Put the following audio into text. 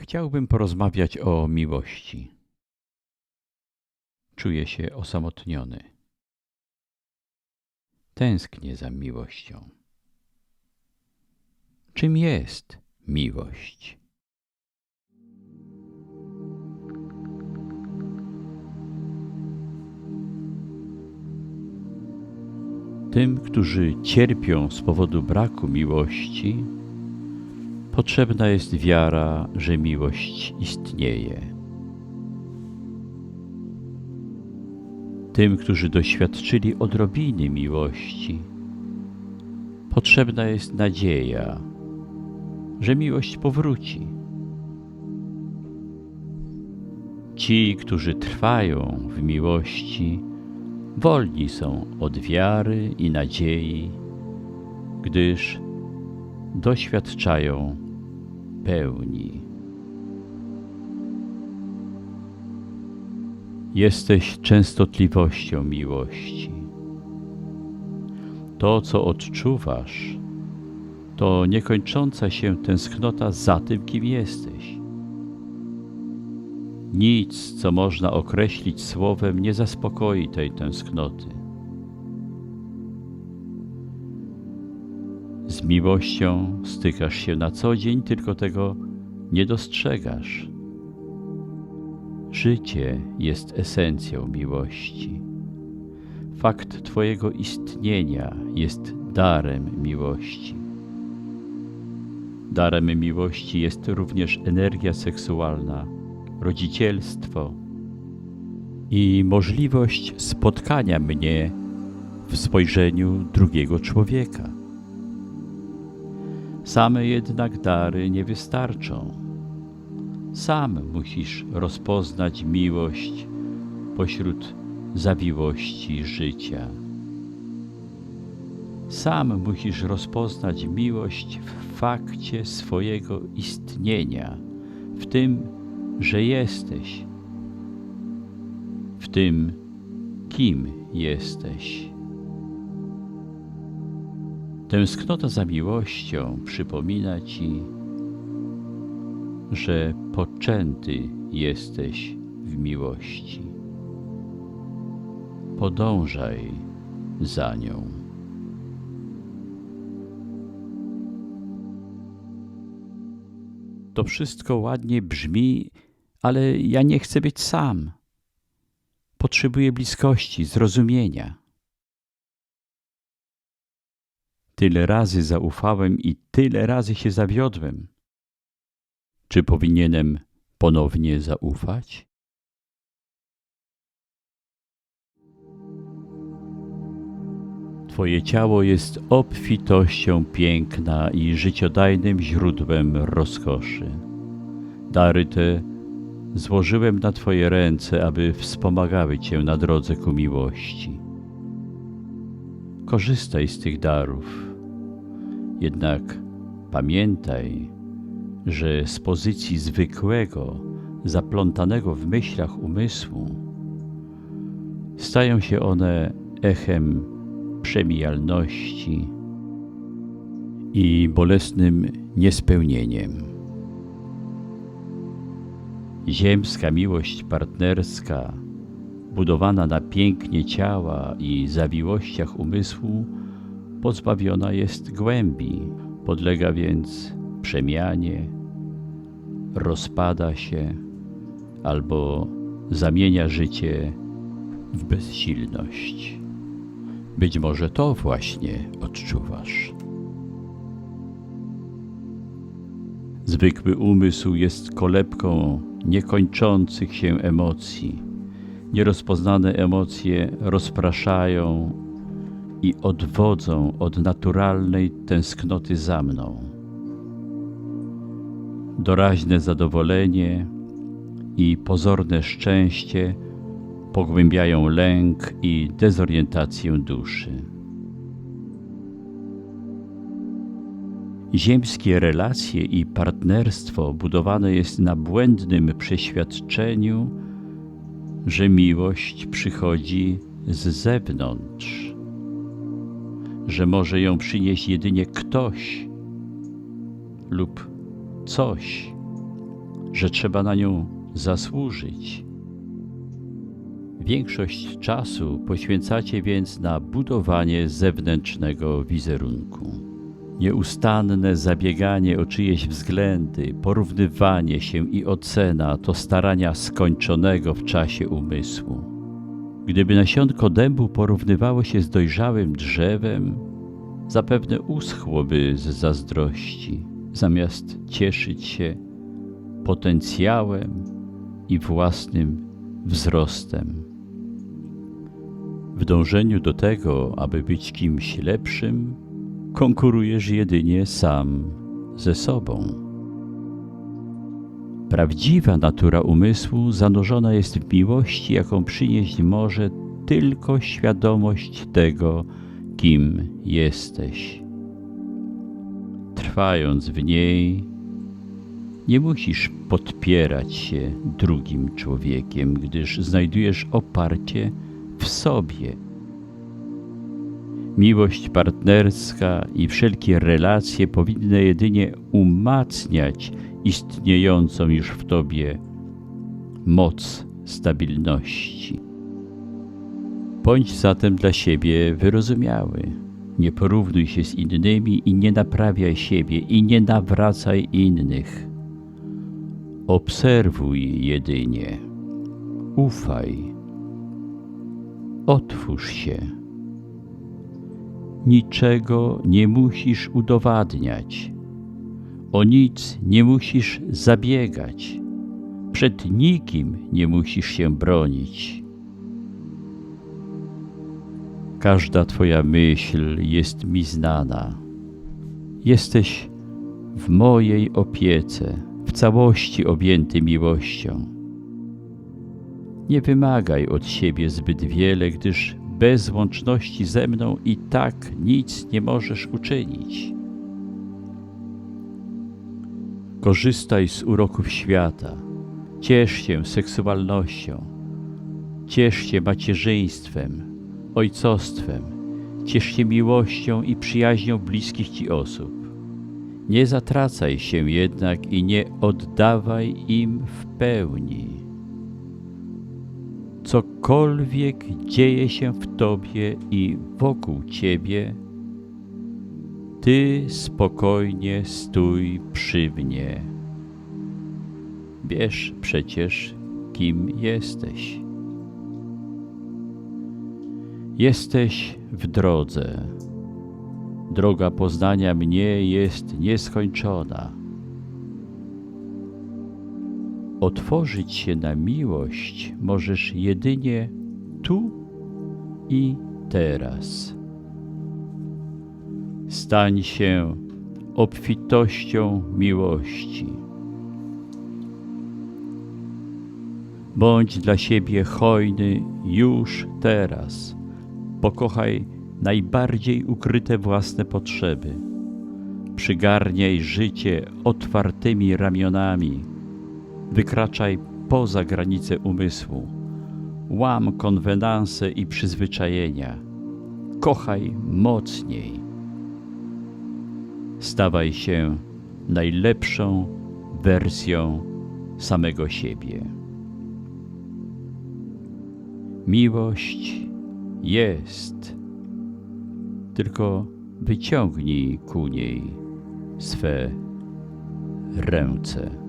Chciałbym porozmawiać o miłości. Czuję się osamotniony. Tęsknię za miłością. Czym jest miłość? Tym, którzy cierpią z powodu braku miłości, potrzebna jest wiara, że miłość istnieje. Tym, którzy doświadczyli odrobiny miłości, potrzebna jest nadzieja, że miłość powróci. Ci, którzy trwają w miłości, wolni są od wiary i nadziei, gdyż doświadczają pełni. Jesteś częstotliwością miłości. To, co odczuwasz, to niekończąca się tęsknota za tym, kim jesteś. Nic, co można określić słowem, nie zaspokoi tej tęsknoty. Miłością stykasz się na co dzień, tylko tego nie dostrzegasz. Życie jest esencją miłości. Fakt Twojego istnienia jest darem miłości. Darem miłości jest również energia seksualna, rodzicielstwo i możliwość spotkania mnie w spojrzeniu drugiego człowieka. Same jednak dary nie wystarczą. Sam musisz rozpoznać miłość pośród zawiłości życia. Sam musisz rozpoznać miłość w fakcie swojego istnienia, w tym, że jesteś, w tym, kim jesteś. Tęsknota za miłością przypomina ci, że poczęty jesteś w miłości. Podążaj za nią. To wszystko ładnie brzmi, ale ja nie chcę być sam. Potrzebuję bliskości, zrozumienia. Tyle razy zaufałem i tyle razy się zawiodłem. Czy powinienem ponownie zaufać? Twoje ciało jest obfitością piękna i życiodajnym źródłem rozkoszy. Dary te złożyłem na Twoje ręce, aby wspomagały Cię na drodze ku miłości. Korzystaj z tych darów, jednak pamiętaj, że z pozycji zwykłego, zaplątanego w myślach umysłu, stają się one echem przemijalności i bolesnym niespełnieniem. Ziemska miłość partnerska, budowana na pięknie ciała i zawiłościach umysłu, pozbawiona jest głębi, podlega więc przemianie, rozpada się albo zamienia życie w bezsilność. Być może to właśnie odczuwasz. Zwykły umysł jest kolebką niekończących się emocji. Nierozpoznane emocje rozpraszają i odwodzą od naturalnej tęsknoty za mną. Doraźne zadowolenie i pozorne szczęście pogłębiają lęk i dezorientację duszy. Ziemskie relacje i partnerstwo budowane jest na błędnym przeświadczeniu, że miłość przychodzi z zewnątrz, że może ją przynieść jedynie ktoś lub coś że trzeba na nią zasłużyć. Większość czasu poświęcacie więc na budowanie zewnętrznego wizerunku. Nieustanne zabieganie o czyjeś względy, porównywanie się i ocena to starania skończonego w czasie umysłu. Gdyby nasionko dębu porównywało się z dojrzałym drzewem, zapewne uschłoby z zazdrości, zamiast cieszyć się potencjałem i własnym wzrostem. W dążeniu do tego, aby być kimś lepszym, konkurujesz jedynie sam ze sobą. Prawdziwa natura umysłu zanurzona jest w miłości, jaką przynieść może tylko świadomość tego, kim jesteś. Trwając w niej, nie musisz podpierać się drugim człowiekiem, gdyż znajdujesz oparcie w sobie. Miłość partnerska i wszelkie relacje powinny jedynie umacniać istniejącą już w tobie moc stabilności. Bądź zatem dla siebie wyrozumiały. Nie porównuj się z innymi i nie naprawiaj siebie i nie nawracaj innych. Obserwuj jedynie. Ufaj. Otwórz się. Niczego nie musisz udowadniać. O nic nie musisz zabiegać. Przed nikim nie musisz się bronić. Każda Twoja myśl jest mi znana. Jesteś w mojej opiece, w całości objęty miłością. Nie wymagaj od siebie zbyt wiele, gdyż bez łączności ze mną i tak nic nie możesz uczynić. Korzystaj z uroków świata, ciesz się seksualnością, ciesz się macierzyństwem, ojcostwem, ciesz się miłością i przyjaźnią bliskich Ci osób. Nie zatracaj się jednak i nie oddawaj im w pełni. Cokolwiek dzieje się w Tobie i wokół Ciebie, Ty spokojnie stój przy mnie. Wiesz przecież, kim jesteś. Jesteś w drodze. Droga poznania mnie jest nieskończona. Otworzyć się na miłość możesz jedynie tu i teraz. Stań się obfitością miłości. Bądź dla siebie hojny już teraz. Pokochaj najbardziej ukryte własne potrzeby. Przygarniaj życie otwartymi ramionami. Wykraczaj poza granice umysłu. Łam konwenanse i przyzwyczajenia. Kochaj mocniej. Stawaj się najlepszą wersją samego siebie. Miłość jest, tylko wyciągnij ku niej swe ręce.